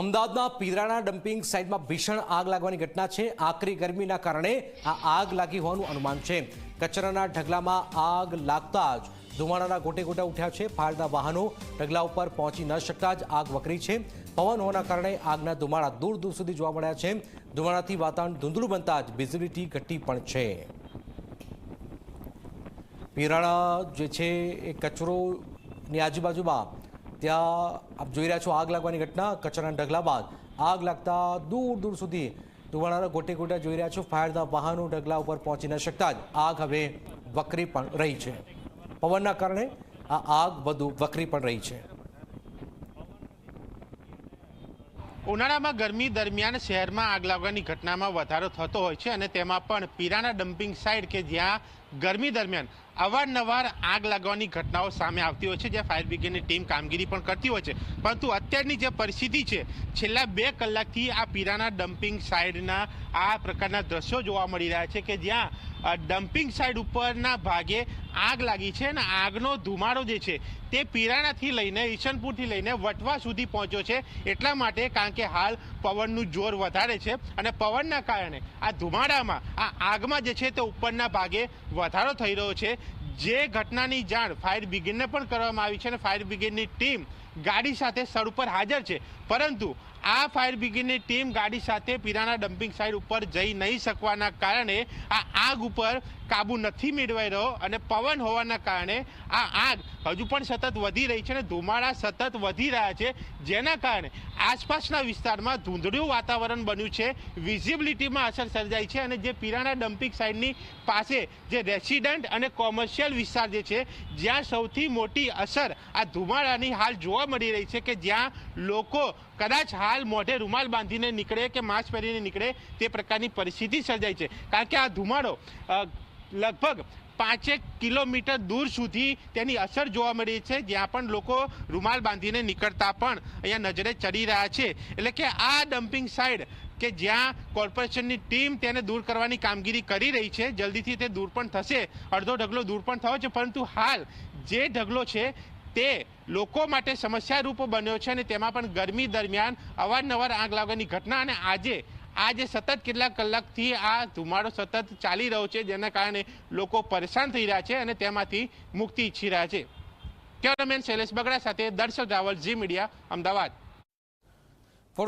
અમદાવાદના પીરાણા ડમ્પિંગ સાઇટમાં ભીષણ આગ લાગવાની ઘટના છે. આકરી ગરમીના કારણે આ આગ લાગી હોવાનું અનુમાન છે. કચરાના ઢગલામાં આગ લાગતા જ ધુમાડાના ગોટે ગોટા ઉઠ્યા છે. ફાયરના વાહનો ઢગલા ઉપર પહોંચી ન શકતા જ આગ વકરી છે. પવન હોવાના કારણે આગના ધુમાડા દૂર દૂર સુધી જોવા મળ્યા છે. ધુમાડાથી વાતાવરણ ધૂંધળું બનતા જ વિઝિબિલિટી ઘટી પણ છે. પીરાણા જે છે એ કચરોની આજુબાજુમાં ત્યાં આપ જોઈ રહ્યા છો આગ લાગવાની ઘટના, કચરાના ઢગલા બાદ. આગ લાગતા દૂર દૂર સુધી ધુવાણાના ગોટે ગોટા જોઈ રહ્યા છો. ફાયરના વાહનો ઢગલા ઉપર પહોંચી ન શકતા જ. આગ હવે વકરી પણ રહી છે. પવનના કારણે આ આગ વધુ વકરી પણ રહી છે. ઉનાળામાં ગરમી દરમિયાન શહેરમાં આગ લાગવાની ઘટનામાં વધારો થતો હોય છે અને તેમાં પણ પીરાના ડમ્પિંગ સાઇટ કે જ્યાં ગરમી દરમિયાન અવારનવાર આગ લાગવાની ઘટનાઓ સામે આવતી હોય છે, જ્યાં ફાયર બ્રિગેડની ટીમ કામગીરી પણ કરતી હોય છે. પરંતુ અત્યારની જે પરિસ્થિતિ છે, છેલ્લા બે કલાકથી આ પીરાના ડમ્પિંગ સાઇડના આ પ્રકારના દ્રશ્યો જોવા મળી રહ્યા છે કે જ્યાં ડમ્પિંગ સાઇડ ઉપરના ભાગે આગ લાગી છે અને આગનો ધુમાડો જે છે તે પીરાણાથી લઈને, ઈશનપુરથી લઈને વટવા સુધી પહોંચ્યો છે. એટલા માટે કારણ કે હાલ પવનનું જોર વધારે છે અને પવનના કારણે આ ધુમાડામાં, આ આગમાં જે છે તે ઉપરના ભાગે વધારો થઈ રહ્યો છે. જે ઘટનાની જાણ ફાયર બ્રિગેડને પણ કરવામાં આવી છે અને ફાયર બ્રિગેડની ટીમ ગાડી સાથે સ્થળ ઉપર હાજર છે. પરંતુ આ ફાયર બ્રિગેડની ટીમ ગાડી સાથે પીરાના ડમ્પિંગ સાઇટ ઉપર જઈ નહીં શકવાના કારણે આ આગ ઉપર કાબુ નથી મેળવાઈ રહ્યો અને પવન હોવાના કારણે આ આગ હજુ પણ સતત વધી રહી છે અને ધુમાડા સતત વધી રહ્યા છે, જેના કારણે આસપાસના વિસ્તારમાં ધૂંધળું વાતાવરણ બન્યું છે, વિઝિબિલિટીમાં અસર સર્જાઈ છે અને જે પીરાણા ડમ્પિંગ સાઇટની પાસે જે રેસિડન્ટ અને કોમર્શિયલ વિસ્તાર જે છે, જ્યાં સૌથી મોટી અસર આ ધુમાડાની હાલ જોવા મળી રહી છે કે જ્યાં લોકો કદાચ હાલ મોઢે રૂમાલ બાંધીને નીકળે કે માસ્ક પહેરીને નીકળે તે પ્રકારની પરિસ્થિતિ સર્જાઈ છે. કારણ કે આ ધુમાડો લગભગ પાંચેક કિલોમીટર દૂર સુધી તેની અસર જોવા મળી છે. જ્યાં પણ લોકો રૂમાલ બાંધીને નીકળતા પણ અહીંયા નજરે ચડી રહ્યા છે. એટલે કે આ ડમ્પિંગ સાઇડ કે જ્યાં કોર્પોરેશનની ટીમ તેને દૂર કરવાની કામગીરી કરી રહી છે, જલ્દીથી તે દૂર પણ થશે. અડધો ઢગલો દૂર પણ થયો છે. પરંતુ હાલ જે ઢગલો છે તે લોકો માટે સમસ્યારૂપ બન્યો છે અને તેમાં પણ ગરમી દરમિયાન અવારનવાર આગ લાગવાની ઘટના અને આજે આજે સતત કેટલાક કલાકથી આ ધુમાડો સતત ચાલી રહ્યો છે, જેના કારણે લોકો પરેશાન થઈ રહ્યા છે અને તેમાંથી મુક્તિ ઈચ્છી રહ્યા છે. કેમેરામેન શૈલેષ બગડા સાથે દર્શક રાવલ જી મીડિયા, અમદાવાદ.